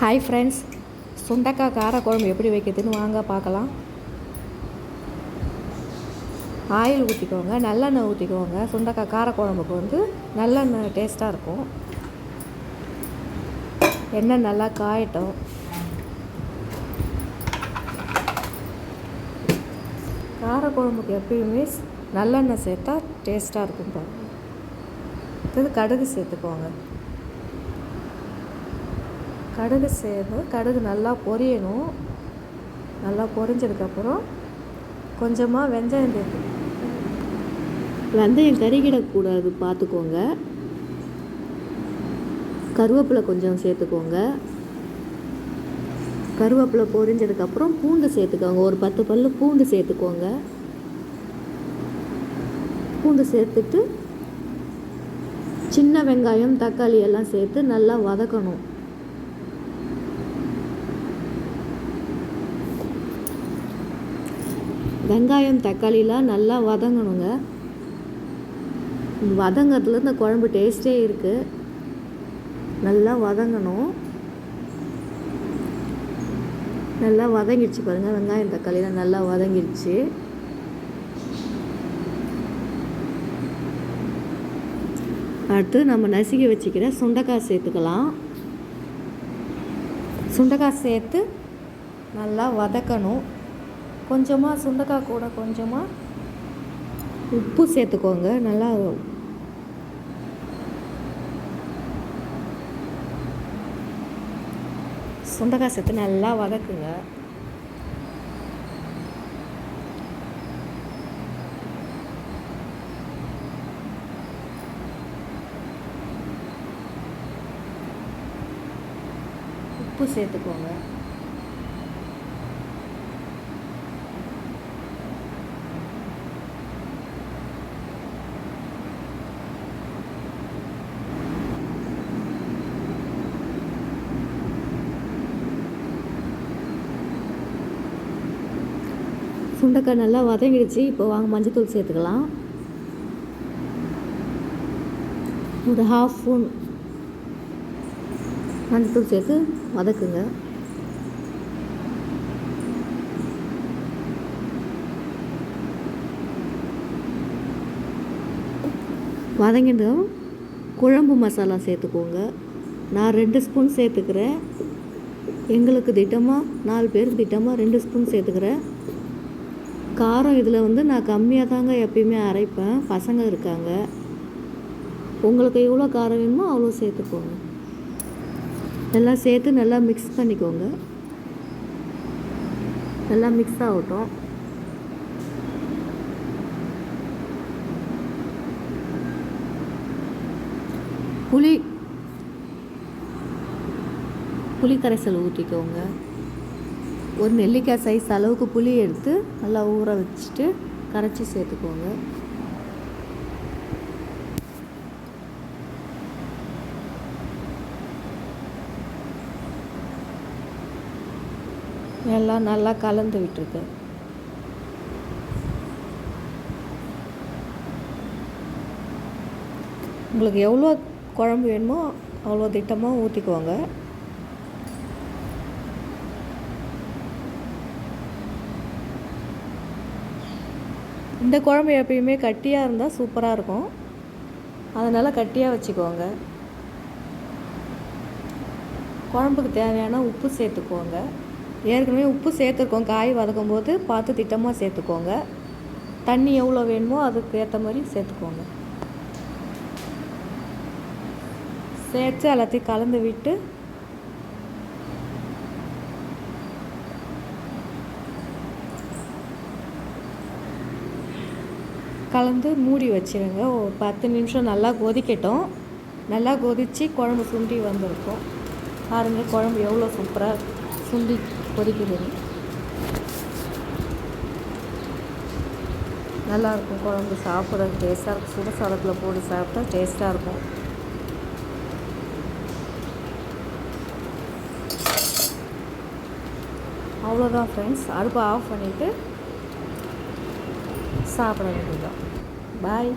Hi friends சுண்டக்காய் காரக்குழம்பு எப்படி வைக்கிறதுன்னு வாங்க பார்க்கலாம். ஆயில் ஊற்றிக்கோங்க நல்லெண்ணெய் ஊற்றிக்கோங்க சுண்டக்காய் காரக்குழம்புக்கு வந்து நல்லெண்ணெய் டேஸ்ட்டாக இருக்கும். எண்ணெய் நல்லா காயட்டும். காரக்குழம்புக்கு எப்பயுமே நல்லெண்ணெய் சேர்த்தா டேஸ்ட்டாக இருக்கும் பாருங்கள் இது கடுகு சேர்த்துக்கோங்க. கடுகு சேர்ந்து கடுகு நல்லா பொரியணும். நல்லா பொரிஞ்சதுக்கப்புறம் கொஞ்சமாக வெந்தயம் சேர்த்து வெந்தயம் கருகிடக்கூடாது பார்த்துக்கோங்க. கருவேப்பிலை கொஞ்சம் சேர்த்துக்கோங்க. கருவேப்பிலை பொரிஞ்சதுக்கப்புறம் பூண்டு சேர்த்துக்கோங்க. ஒரு பத்து பல்லு பூண்டு சேர்த்துக்கோங்க. பூண்டு சேர்த்துட்டு சின்ன வெங்காயம் தக்காளி எல்லாம் சேர்த்து நல்லா வதக்கணும். வெங்காயம் தக்காளிலாம் நல்லா வதங்கணுங்க. வதங்கிறதுல இந்த குழம்பு டேஸ்ட்டே இருக்குது நல்லா வதங்கணும். நல்லா வதங்கிடுச்சு பாருங்கள் வெங்காயம் தக்காளிலாம் நல்லா வதங்கிடுச்சு. அடுத்து நம்ம நசுக்கி வச்சுக்கிற சுண்டைக்காய் சேர்த்துக்கலாம். சுண்டைக்காய் சேர்த்து நல்லா வதக்கணும். கொஞ்சமாக சுண்டக்காய் கூட கொஞ்சமாக உப்பு சேர்த்துக்கோங்க நல்லா சுண்டக்காய் சேர்த்து நல்லா வதக்குங்க. உப்பு சேர்த்துக்கோங்க. சுண்டைக்காய் நல்லா வதங்கிடுச்சு. இப்போ வாங்க மஞ்சத்தூள் சேர்த்துக்கலாம். ஒரு ஹாஃப் ஸ்பூன் மஞ்சத்தூள் சேர்த்து வதக்குங்க. வதங்கினதும் குழம்பு மசாலா சேர்த்துக்கோங்க. நான் ரெண்டு ஸ்பூன் சேர்த்துக்கிறேன். எங்களுக்கு திட்டமாக நாலு பேருக்கு திட்டமாக ரெண்டு ஸ்பூன் சேர்த்துக்கிறேன். காரம் இதில் வந்து நான் கம்மியாக தாங்க எப்பயுமே அரைப்பேன். பசங்க இருக்காங்க. உங்களுக்கு எவ்வளோ காரம் வேணுமோ அவ்வளோ சேர்த்துக்கோங்க. எல்லாம் சேர்த்து நல்லா மிக்ஸ் பண்ணிக்கோங்க. நல்லா மிக்ஸ் ஆகட்டும். புளி புளி கரைசல் ஊற்றிக்கோங்க ஒரு நெல்லிக்காய் சைஸ் அளவுக்கு புளி எடுத்து நல்லா ஊற வச்சுட்டு கரைச்சி சேர்த்துக்கோங்க. எல்லாம் நல்லா கலந்து விட்டுருக்கு. உங்களுக்கு எவ்வளோ குழம்பு வேணுமோ அவ்வளோ திட்டமாக ஊற்றிக்குவாங்க இந்த குழம்பு எப்பயுமே கட்டியாக இருந்தால் சூப்பராக இருக்கும். அதனால் கட்டியாக வச்சுக்கோங்க. குழம்புக்கு தேவையான உப்பு சேர்த்துக்கோங்க. ஏற்கனவே உப்பு சேர்த்துருக்கோம். காய் வதக்கும் போது பார்த்து திட்டமாக சேர்த்துக்கோங்க. தண்ணி எவ்வளோ வேணுமோ அதுக்கு ஏற்ற மாதிரி சேர்த்துக்கோங்க. சேர்த்து எல்லாத்தையும் கலந்து விட்டு கலந்து மூடி வச்சுருங்க. ஒரு பத்து நிமிஷம் நல்லா கொதிக்கட்டும். நல்லா கொதித்து குழம்பு சுண்டி வந்திருக்கும். பாருங்கள் குழம்பு எவ்வளோ சூப்பராக சுண்டி கொதிக்குதுன்னு நல்லாயிருக்கும் குழம்பு சாப்பிட்றது டேஸ்ட்டாக இருக்கும். சுட சாதத்தில் போட்டு சாப்பிட்டா டேஸ்ட்டாக இருக்கும். அவ்வளோதான் ஃப்ரெண்ட்ஸ் அடுப்பை ஆஃப் பண்ணிவிட்டு சாப்பிட வேண்டியதுதான். பாய்